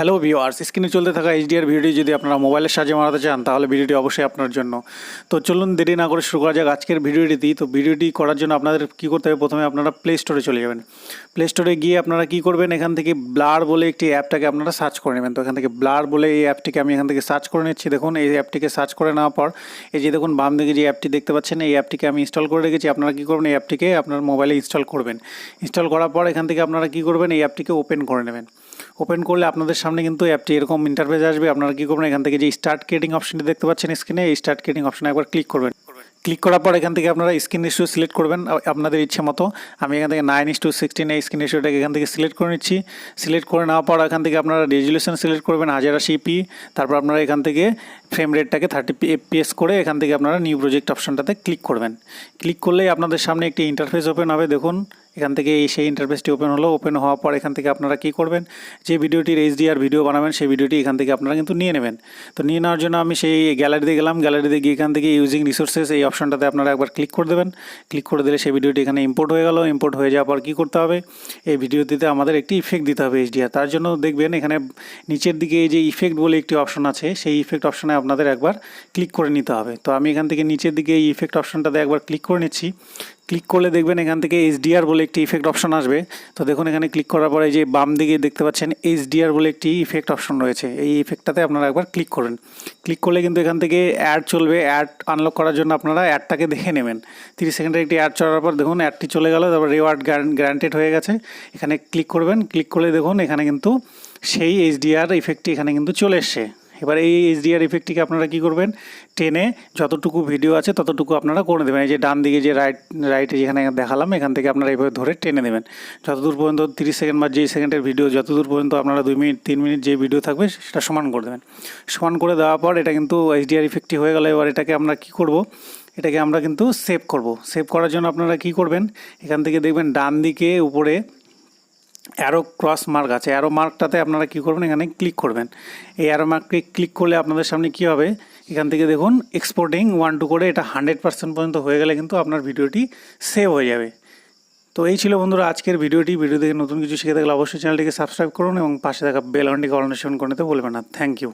Hello viewers স্ক্রিনে চলতে থাকা এইচডিআর ভিডিও যদি আপনারা মোবাইলের সাহায্যে মারাতে চান, তাহলে ভিডিওটি অবশ্যই আপনার জন্য। তো চলুন দেরি না করে শুরু করা যাক আজকের ভিডিওটিতে তো ভিডিওটি করার জন্য আপনাদের কী করতে হবে? প্রথমে আপনারা প্লে স্টোরে চলে যাবেন। প্লে স্টোরে গিয়ে আপনারা কী করবেন? এখান থেকে ব্লার বলে একটি অ্যাপটাকে আপনারা সার্চ করে নেবেন। তো এখান থেকে ব্লার বলে এই অ্যাপটিকে আমি এখান থেকে সার্চ করে নিচ্ছি। দেখুন, এই অ্যাপটিকে সার্চ করে নেওয়ার পর, এই যে দেখুন, বাম দিকে যে অ্যাপটি দেখতে পাচ্ছেন, এই অ্যাপটিকে আমি ইনস্টল করে রেখেছি। আপনারা কী করবেন? এই অ্যাপটিকে আপনার মোবাইলে ইনস্টল করবেন। ইনস্টল করার পর এখান থেকে আপনারা কী করবেন? এই অ্যাপটিকে ওপেন করে নেবেন। ওপেন করলে আপনাদের কিন্তু অ্যাপটি এরকম ইন্টারফেস আসবে। আপনারা কি করবেন? এখান থেকে যে স্টার্ট ক্রিয়েটিং অপশনটি দেখতে পাচ্ছেন স্ক্রিনে এই স্টার্ট ক্রিয়েটিং অপশনে একবার ক্লিক করবেন। ক্লিক করার পর এখান থেকে আপনারা স্ক্রিন রেশিও সিলেক্ট করবেন আপনাদের ইচ্ছে মতো আমি এখান থেকে নাইন ইস টু সিক্সটিন এই স্ক্রিন রেশিওটাকে এখান থেকে সিলেক্ট করে নিচ্ছি সিলেক্ট করে নেওয়ার পর এখান থেকে আপনারা রেজুলেশন সিলেক্ট করবেন হাজার আশি পি তারপর আপনারা এখান থেকে ফ্রেম রেটটাকে থার্টি এফপিএস করে এখান থেকে আপনারা নিউ প্রজেক্ট অপশনটাতে ক্লিক করবেন ক্লিক করলেই আপনাদের সামনে একটি ইন্টারফেস ওপেন হবে দেখুন এখান থেকে এই সেই ইন্টারফেসটি ওপেন হলো ওপেন হওয়ার পর এখান থেকে আপনারা কী করবেন যে ভিডিওটির এইচডিআর ভিডিও বানাবেন সেই ভিডিওটি এখান থেকে আপনারা কিন্তু নিয়ে নেবেন তো নিয়ে নেওয়ার জন্য আমি সেই গ্যালারিতে গেলাম গ্যালারিতে গিয়ে এখান থেকে ইউজিং রিসোর্সেস এই অপশনটাতে আপনারা একবার ক্লিক করে দেবেন। ক্লিক করে দিলে সেই ভিডিওটি এখানে ইম্পোর্ট হয়ে গেল। ইম্পোর্ট হয়ে যাওয়ার পর কী করতে হবে? এই ভিডিওটিতে আমাদের একটি ইফেক্ট দিতে হবে এইচডিআর তার জন্য দেখবেন এখানে নিচের দিকে এই যে ইফেক্ট বলে একটি অপশন আছে, সেই ইফেক্ট অপশনে আপনাদের একবার ক্লিক করে নিতে হবে। তো আমি এখান থেকে নিচের দিকে এই ইফেক্ট অপশনটাতে একবার ক্লিক করে নিচ্ছি। ক্লিক করলে দেখবেন এখান থেকে এইচডিআর বলে একটি ইফেক্ট অপশন আসবে। তো দেখুন এখানে ক্লিক করার পরে যে বাম দিকে দেখতে পাচ্ছেন এইচডিআর বলে একটি ইফেক্ট অপশন রয়েছে। এই ইফেক্টটাতে আপনারা একবার ক্লিক করেন। ক্লিক করলে কিন্তু এখান থেকে অ্যাড চলবে। অ্যাড আনলক করার জন্য আপনারা অ্যাডটাকে দেখে নেবেন। তিরিশ সেকেন্ডের একটি অ্যাড চলার পর দেখুন অ্যাডটি চলে গেল, তারপর রিওয়ার্ড গ্যারান্টেড হয়ে গেছে। এখানে ক্লিক করবেন। ক্লিক করলে দেখুন এখানে কিন্তু সেই এইচডিআর ইফেক্টটি এখানে কিন্তু চলে এসছে। এবার এই এইচডিআর ইফেক্টটিকে আপনারা কী করবেন? টেনে যতটুকু ভিডিও আছে ততটুকু আপনারা করে দেবেন। এই যে ডান দিকে যে রাইট রাইটে যেখানে দেখালাম, এখান থেকে আপনারা এইভাবে ধরে টেনে দেবেন যতদূর পর্যন্ত তিরিশ সেকেন্ড বা যেই সেকেন্ডের ভিডিও যতদূর পর্যন্ত আপনারা দুই মিনিট, তিন মিনিট যে ভিডিও থাকবে, সেটা সমান করে দেবেন। সমান করে দেওয়ার পর এটা কিন্তু এইচডিআর ইফেক্টটি হয়ে গেলে। এবার এটাকে আমরা কী করব? এটাকে আমরা কিন্তু সেভ করব। সেভ করার জন্য আপনারা কী করবেন? এখান থেকে দেখবেন ডান দিকে, উপরে অ্যারো ক্রস মার্ক আছে। অ্যারো মার্কটাতে আপনারা কী করবেন? এখানে ক্লিক করবেন। এই অ্যারো মার্ককে ক্লিক করলে আপনাদের সামনে কী হবে? এখান থেকে দেখুন এক্সপোর্টিং ওয়ান টু করে এটা হান্ড্রেড পার্সেন্ট পর্যন্ত হয়ে গেলে কিন্তু আপনার ভিডিওটি সেভ হয়ে যাবে। তো এই ছিল বন্ধুরা আজকের ভিডিওটি। ভিডিও থেকে নতুন কিছু শিখে থাকলে অবশ্যই চ্যানেলটিকে সাবস্ক্রাইব করুন এবং পাশে থাকা বেল আইকনটিকে অন করে নিতে বলবেন না। Thank you